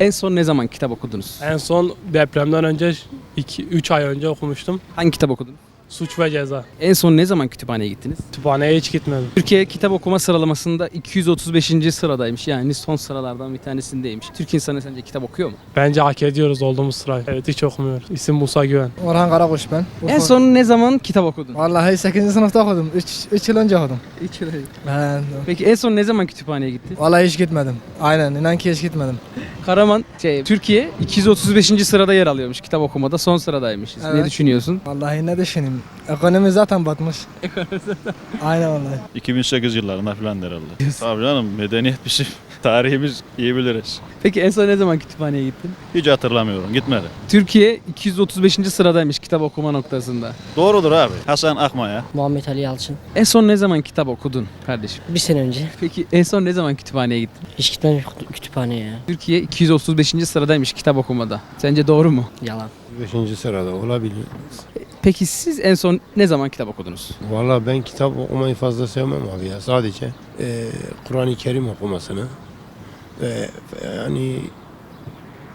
En son ne zaman kitap okudunuz? En son depremden önce 2-3 ay önce okumuştum. Hangi kitap okudunuz? Suç ve Ceza. En son ne zaman kütüphaneye gittiniz? Kütüphaneye hiç gitmedim. Türkiye kitap okuma sıralamasında 235. sıradaymış. Yani son sıralardan bir tanesindeymiş. Türk insanı sence kitap okuyor mu? Bence hak ediyoruz olduğumuz sırayı. Evet hiç okumuyoruz. İsim Musa Güven. Orhan Karakuş ben. En son ne zaman kitap okudun? Vallahi 8. sınıfta okudum. 3, 3 yıl önce okudum. Ben, Peki en son ne zaman kütüphaneye gittin? vallahi hiç gitmedim. Aynen inan ki hiç gitmedim. Karaman, şey, Türkiye 235. sırada yer alıyormuş kitap okumada. Son sıradaymışız. Ne Evet. düşünüyorsun? Vallahi ne düşüneyim. Ekonomi zaten batmış. Aynen vallahi. 2008 yıllarında falan herhalde. Tabii canım medeniyet bir şey. Tarihimiz iyi biliriz. Peki en son ne zaman kütüphaneye gittin? Hiç hatırlamıyorum. Gitmedi. Türkiye 235. sıradaymış kitap okuma noktasında. Doğrudur abi. Hasan Akmaya. Muhammed Ali Yalçın. En son ne zaman kitap okudun kardeşim? Bir sene önce. Peki en son ne zaman kütüphaneye gittin? Hiç gitmedim kütü- kütüphaneye ya. Türkiye 235. sıradaymış kitap okumada. Sence doğru mu? Yalan. 5. sırada olabilir. Peki siz en son ne zaman kitap okudunuz? Vallahi ben kitap okumayı fazla sevmem abi ya. Sadece eee, Kur'an-ı Kerim okumasını ve yani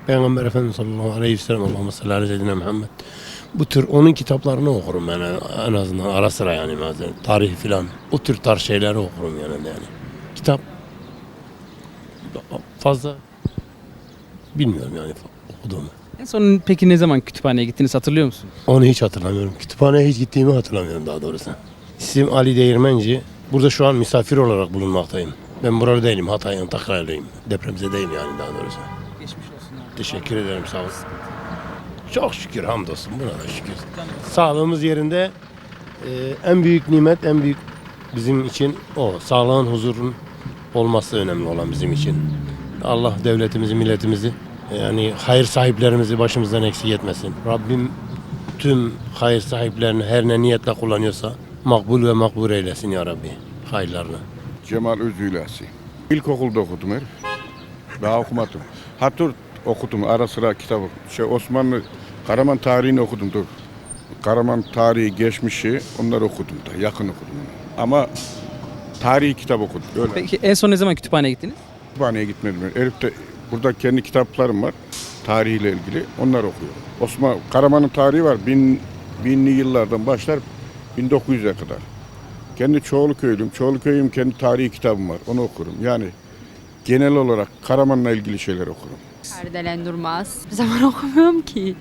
Peygamber Efendimiz sallallahu aleyhi ve sellem Allahümme salli ala seyyidina Muhammed. Bu tür onun kitaplarını okurum ben en- en azından ara sıra yani bazen tarih filan. O tür tarz şeyleri okurum yani yani. Kitap fazla bilmiyorum yani okuduğumu. En son peki ne zaman kütüphaneye gittiniz hatırlıyor musun? Onu hiç hatırlamıyorum. Kütüphaneye hiç gittiğimi hatırlamıyorum daha doğrusu. İsim Ali Değirmenci. Burada şu an misafir olarak bulunmaktayım. Ben buralı değilim. Hatay Antakya'lıyım. Depremzedeyim yani daha doğrusu. Geçmiş olsun abi. Teşekkür ederim sağ olasın. Çok şükür hamdolsun buna da şükür. Sağlığımız yerinde Ee, en büyük nimet en büyük bizim için o. Sağlığın huzurun olması önemli olan bizim için. Allah devletimizi milletimizi yani hayır sahiplerimizi başımızdan eksik etmesin. Rabbim tüm hayır sahiplerini her ne niyetle kullanıyorsa makbul ve makbul eylesin ya Rabbi hayırlarını. Cemal Özüylasi. İlkokulda okudum herif. Daha okumadım. Hatır okudum ara sıra kitabı. Şey Osmanlı Karaman tarihini okudum dur. Karaman tarihi geçmişi onları okudum da yakın okudum. Ama tarihi kitap okudum. Öyle Peki en son ne zaman kütüphaneye gittiniz? kütüphaneye gitmedim. Herif de burada kendi kitaplarım var. Tarihiyle ilgili. Onlar okuyorum. Osman Karaman'ın tarihi var. Bin, binli yıllardan başlar 1900'e kadar. Kendi Çoğulu köylüm. Çoğulu köyüm kendi tarihi kitabım var. Onu okurum. Yani genel olarak Karaman'la ilgili şeyler okurum. Kardelen Durmaz. Bir zaman okumuyorum ki.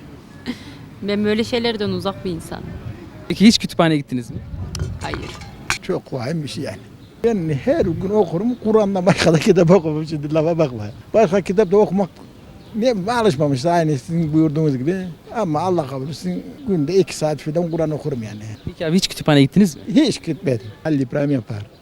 Ben böyle şeylerden uzak bir insanım. Peki hiç kütüphaneye gittiniz mi? Hayır. Çok vahim bir şey yani. Ben her gün okurum. Kur'an'dan başka da kitap okumam. Şimdi lafa bakma. Başka kitap da okumak ne alışmamış aynı sizin buyurduğunuz gibi. Ama Allah kabul etsin günde iki saat falan Kur'an okurum yani. Peki abi hiç kütüphaneye gittiniz mi? Hiç gitmedim. Halil İbrahim yapar.